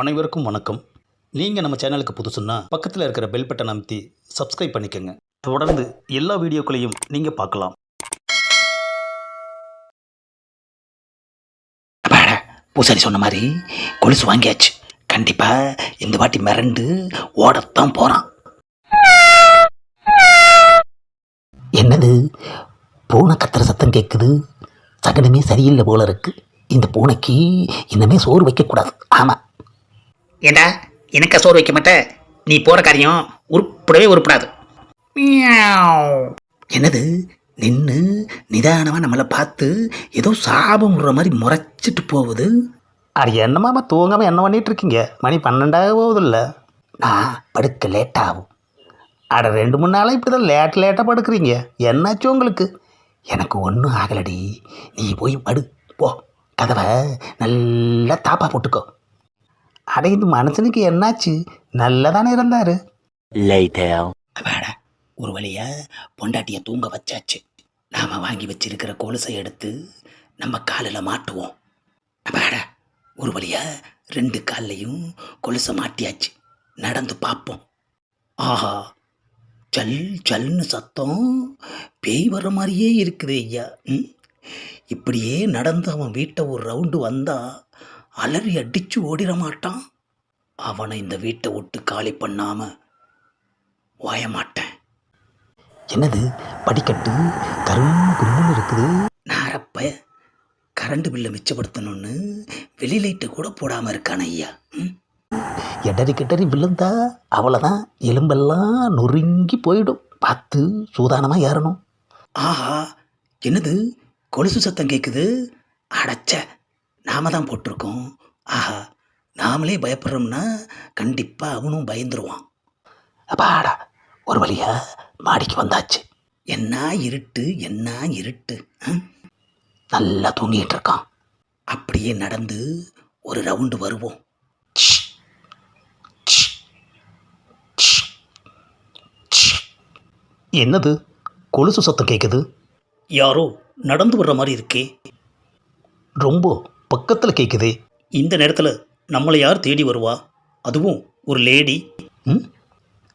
அனைவருக்கும் வணக்கம். நீங்கள் நம்ம சேனலுக்கு புதுசுன்னா பக்கத்தில் இருக்கிற பெல் பட்டன் அமைத்தி சப்ஸ்கிரைப் பண்ணிக்கோங்க. தொடர்ந்து எல்லா வீடியோக்களையும் நீங்கள் பார்க்கலாம். பூசாரி சொன்ன மாதிரி கொலுசு வாங்கியாச்சு. கண்டிப்பாக இந்த வாட்டி மிரண்டு ஓடத்தான் போகிறான் என்னது? பூனை கத்துற சத்தம் கேட்குது சகனமே சரியில்லை போல இருக்கு. இந்த பூனைக்கு இன்னமே சோறு வைக்கக்கூடாது. ஆமா ஏண்டா எனக்கா சோறு வைக்க மாட்ட? நீ போற காரியம் உருப்படவே உருப்படாது. என்னது? நின்று நிதானமாக நம்மளை பார்த்து ஏதோ சாபம் விடுற மாதிரி முறைச்சிட்டு போகுது? அது என்னமாமா தூங்காமல் என்ன பண்ணிட்டு இருக்கீங்க மணி பன்னெண்டாக போகுதில்ல. நான் படுக்க லேட் ஆகும் அட ரெண்டு மூணு நாளாக இப்படி தான் லேட் லேட்டாக படுக்கிறீங்க. என்னாச்சு உங்களுக்கு? எனக்கு ஒன்றும் ஆகலடி. நீ போய் படு போ. கதவை நல்லா தாப்பா போட்டுக்கோ. அட இந்த மனுஷனுக்கு என்னாச்சு? நல்லா தானே இருந்தார் அப்பாடா ஒரு வழியா பொண்டாட்டியை தூங்க வச்சாச்சு. நாம வாங்கி வச்சிருக்கிற கொலுசை எடுத்து நம்ம காலில் மாட்டுவோம். அப்பாடா ஒரு வழியா ரெண்டு கால்லையும் கொலுசை மாட்டியாச்சு. நடந்து பார்ப்போம். ஆஹா சல் சல்னு சத்தம் பேய் வர்ற மாதிரியே இருக்குது ஐயா. ம்? இப்படியே நடந்து அவன் வீட்டை ஒரு ரவுண்டு வந்தா அலறி அடிச்சு ஓடிட மாட்டான் அவனை இந்த வீட்டை விட்டு காலி பண்ணாம ஓய மாட்டேன் என்னது? படிக்கட்டு கரும் கும்முன்னு இருக்குது. நாரப்ப கரண்ட் பில்லை மிச்சப்படுத்தணும்னு வெளி லைட்டை கூட போடாமல் இருக்கான ஐயா. ம்? எடறி கிட்டறி விழுந்தா அவ்வளோதான் எலும்பெல்லாம் நொறுங்கி போயிடும். பார்த்து சூதானமாக ஏறணும். ஆஹா என்னது? கொலுசு சத்தம் கேட்குது அடைச்ச. நாம தான் போட்டிருக்கோம். ஆஹா நாமளே பயப்படுறோம்னா கண்டிப்பாக அவனும் பயந்துருவான். அப்பாடா ஒரு வழியா மாடிக்கு வந்தாச்சு. என்ன இருட்டு என்ன இருட்டு ம்? நல்லா தூங்கிட்டு இருக்கான். அப்படியே நடந்து ஒரு ரவுண்டு வருவோம். என்னது? கொலுசு சத்தம் கேட்குது யாரோ நடந்து வர்ற மாதிரி இருக்கே. ரொம்ப பக்கத்தில் கேட்குதே இந்த நேரத்தில் நம்மளை யார் தேடி வருவா? அதுவும் ஒரு லேடி. ம்?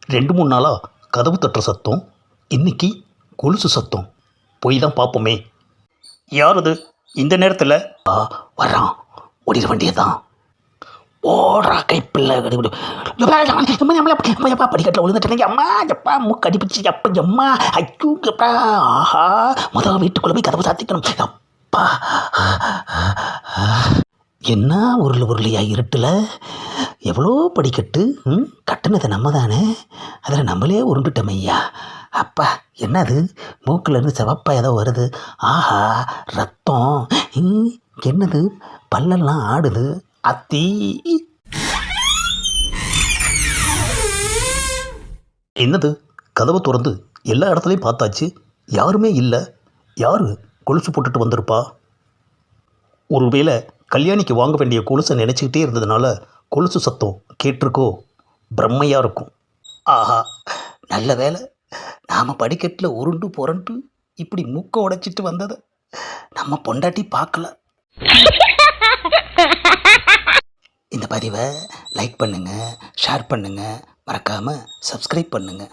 ரெண்டு மூணு நாளாக கதவு தட்டுற சத்தம். இன்னைக்கு கொலுசு சத்தம். போய் தான் பார்ப்போமே யார் அது? இந்த நேரத்தில்? ஆ வர்றான். ஓடிட வேண்டியதான் ஓடுறா கைப்பிள்ளை. கடிபிடி படிக்கட்டில் விழுந்துட்டேன் அம்மா எப்பா மூக்கு அடிப்பிச்சு எப்பா எம்மா ஐயோ எப்பா ஆஹா. முதல் வீட்டுக்குள்ளே போய் கதவை சாத்திக்கணும். அப்பா. என்ன உருள் உருளையா இருட்டில்? எவ்வளோ படிக்கட்டு ம் கட்டுனது நம்ம தானே அதில் நம்மளே உருண்டுட்டோம் ஐயா. அப்பா என்னது? மூக்கிலேருந்து செவப்பா ஏதோ வருது. ஆஹா ரத்தம். என்னது? பல்லெல்லாம் ஆடுது. அத்தி. என்னது? கதவை திறந்து எல்லா இடத்துலையும் பார்த்தாச்சு. யாருமே இல்லை. யார்? கொலுசு போட்டுட்டு வந்திருப்பா. ஒருவேளை கல்யாணிக்கு வாங்க வேண்டிய கொலுசை நினச்சிக்கிட்டே இருந்ததுனால கொலுசு சத்தம் கேட்டிருக்கோ? பிரம்மையாக இருக்கும். ஆஹா நல்ல வேலை நாம் படிக்கட்டில் உருண்டு புரண்டு இப்படி மூக்கை உடைச்சிட்டு வந்ததை நம்ம பொண்டாட்டி பார்க்கல. இந்த பதிவை லைக் பண்ணுங்கள் ஷேர் பண்ணுங்கள் மறக்காமல் சப்ஸ்கிரைப் பண்ணுங்கள்